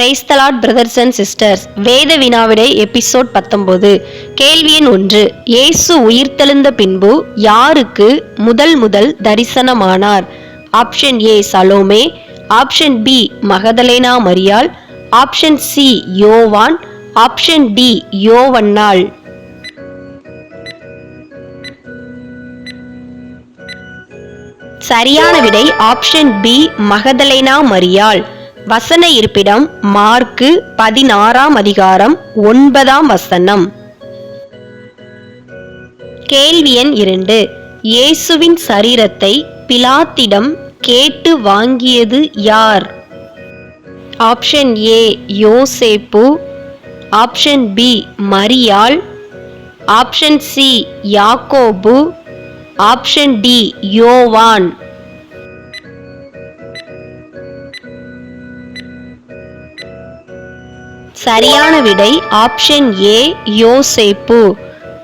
Praise the Lord brothers and sisters வேத வினாவிடை episode பத்தொன்பது. கேள்வி எண் ஒன்று. இயேசு உயிர்த்தெழுந்த பின்பு யாருக்கு முதல் முதல் தரிசனமானார்? Option A Salome option B Magdalene மரியாள். ஆப்ஷன் சி யோவான். ஆப்ஷன் டி யோவன்னாள் சரியான விடை ஆப்ஷன் பி மகதலேனா மரியாள். வசன இருப்பிடம் மார்க்கு பதினாறாம் அதிகாரம் ஒன்பதாம் வசனம். கேள்வி எண் இரண்டு. இயேசுவின் சரீரத்தை பிலாத்திடம் கேட்டு வாங்கியது யார்? ஆப்ஷன் ஏ யோசேப்பு. ஆப்ஷன் பி மரியாள். ஆப்ஷன் சி யாக்கோபு. ஆப்ஷன் டி யோவான். சரியான விடை ஆப்ஷன் ஏ யோசேப்பு.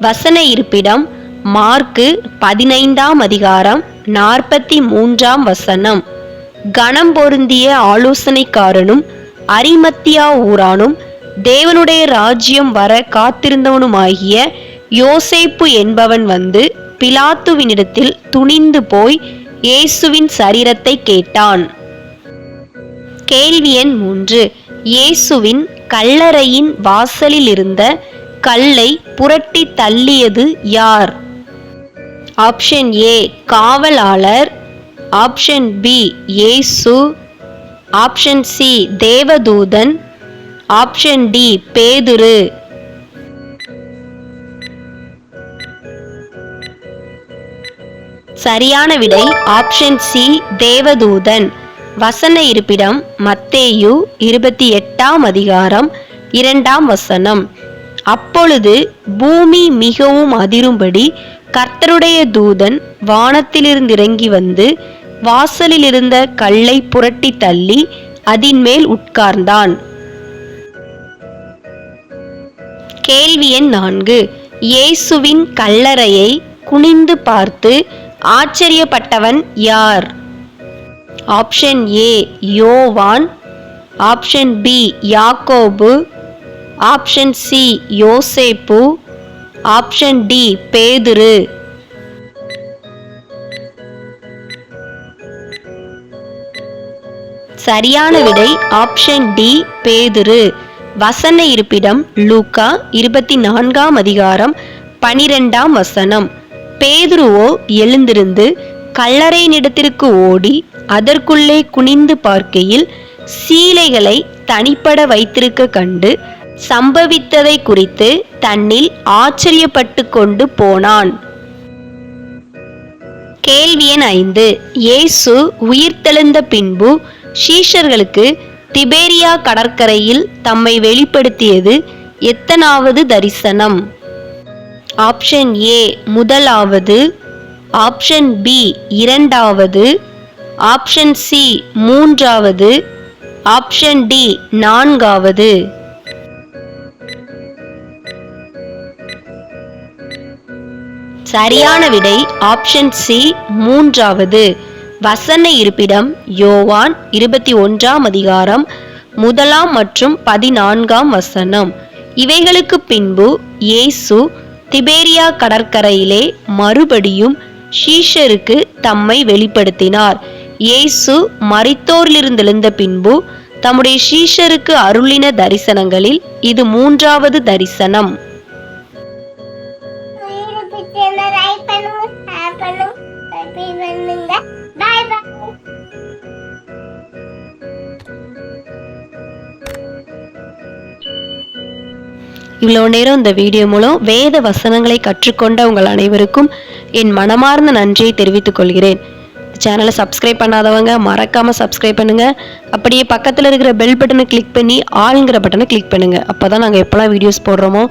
வசன இருப்பிடம் மார்க்கு பதினைந்தாம் அதிகாரம் நாற்பத்தி மூன்றாம் வசனம். கணம் பொருந்திய ஆலோசனைக்காரனும் அரிமத்தியா ஊரானும் தேவனுடைய ராஜ்யம் வர காத்திருந்தவனுமாகிய யோசேப்பு என்பவன் வந்து பிலாத்துவினிடத்தில் துணிந்து போய் இயேசுவின் சரீரத்தை கேட்டான். கேள்வி எண் மூன்று. இயேசுவின் கல்லறையின் வாசலில் இருந்த கல்லை புரட்டி தள்ளியது யார்? ஆப்ஷன் ஏ காவலாளர். ஆப்ஷன் பி ஏசு ஆப்ஷன் சி தேவதூதன். ஆப்ஷன் டி பேதுரு. சரியான விடை ஆப்ஷன் சி தேவதூதன். வசன இருப்பிடம் மத்தேயு இருபத்தி எட்டாம் அதிகாரம் இரண்டாம் வசனம். அப்பொழுது பூமி மிகவும் அதிரும்படி கர்த்தருடைய தூதன் வானத்திலிருந்து இறங்கி வந்து வாசலில் இருந்த கல்லை புரட்டி தள்ளி அதின் மேல் உட்கார்ந்தான். கேள்வி எண் நான்கு. இயேசுவின் கல்லறையை குனிந்து பார்த்து ஆச்சரியப்பட்டவன் யார்? ஆப்ஷன் ஏ யோவான். ஆப்ஷன் பி யாக்கோபு. ஆப்ஷன் சி யோசேப்பு. ஆப்ஷன் டி பேதுரு. சரியான விடை ஆப்ஷன் டி பேதுரு. வசன இருப்பிடம் லூக்கா இருபத்தி நான்காம் அதிகாரம் பனிரெண்டாம் வசனம். பேதுருவோ எழுந்திருந்து கல்லறை நிடத்திற்கு ஓடி அதற்குள்ளே குனிந்து பார்க்கையில் சீலைகளை தனிப்பட வைத்திருக்க கண்டு சம்பவித்ததை குறித்து தன்னில் ஆச்சரியப்பட்டு கொண்டு போனான். கேள்வி எண் ஐந்து. இயேசு உயிர்த்தெழுந்த பின்பு ஷீஷர்களுக்கு திபேரியா கடற்கரையில் தம்மை வெளிப்படுத்தியது எத்தனாவது தரிசனம்? ஆப்ஷன் ஏ முதலாவது ஆப்ஷன் பி இரண்டாவது ஆப்ஷன் சி மூன்றாவது ஆப்ஷன் டி நான்காவது. சரியான விடை ஆப்ஷன் சி மூன்றாவது. வசன இருப்பிடம் யோவான் இருபத்தி ஒன்றாம் அதிகாரம் முதலாம் மற்றும் பதினான்காம் வசனம். இவைகளுக்கு பின்பு இயேசு திபேரியா கடற்கரையிலே மறுபடியும் ஷீஷருக்கு தம்மை வெளிப்படுத்தினார். இயேசு மரித்தோரிலிருந்தெழுந்த பின்பு தம்முடைய ஷீஷருக்கு அருளின தரிசனங்களில் இது மூன்றாவது தரிசனம். பண்ணுங்க. இவ்வளோ நேரம் இந்த வீடியோ மூலம் வேத வசனங்களை கற்றுக்கொண்ட உங்கள் அனைவருக்கும் என் மனமார்ந்த நன்றியை தெரிவித்துக் கொள்கிறேன். சேனலை சப்ஸ்கிரைப் பண்ணாதவங்க மறக்காமல் சப்ஸ்கிரைப் பண்ணுங்கள் அப்படியே பக்கத்தில் இருக்கிற பெல் பட்டனை கிளிக் பண்ணி ஆளுங்கிற பட்டனை கிளிக் பண்ணுங்கள் அப்போ தான் நாங்கள் எப்போல்லாம் வீடியோஸ் போடுறோமோ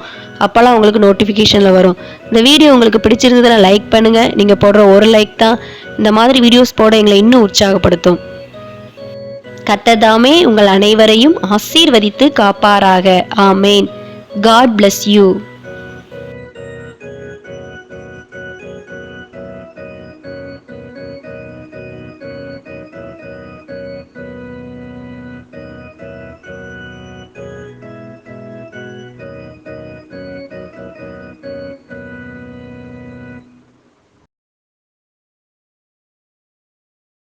அப்போல்லாம் உங்களுக்கு நோட்டிஃபிகேஷனில் வரும். இந்த வீடியோ உங்களுக்கு பிடிச்சிருந்ததுன்னா லைக் பண்ணுங்கள் நீங்கள் போடுற ஒரு லைக் தான் இந்த மாதிரி வீடியோஸ் போட எங்களை இன்னும் உற்சாகப்படுத்தும். கத்ததாமே உங்கள் அனைவரையும் ஆசீர்வதித்து காப்பாராக. ஆமேன். God bless you.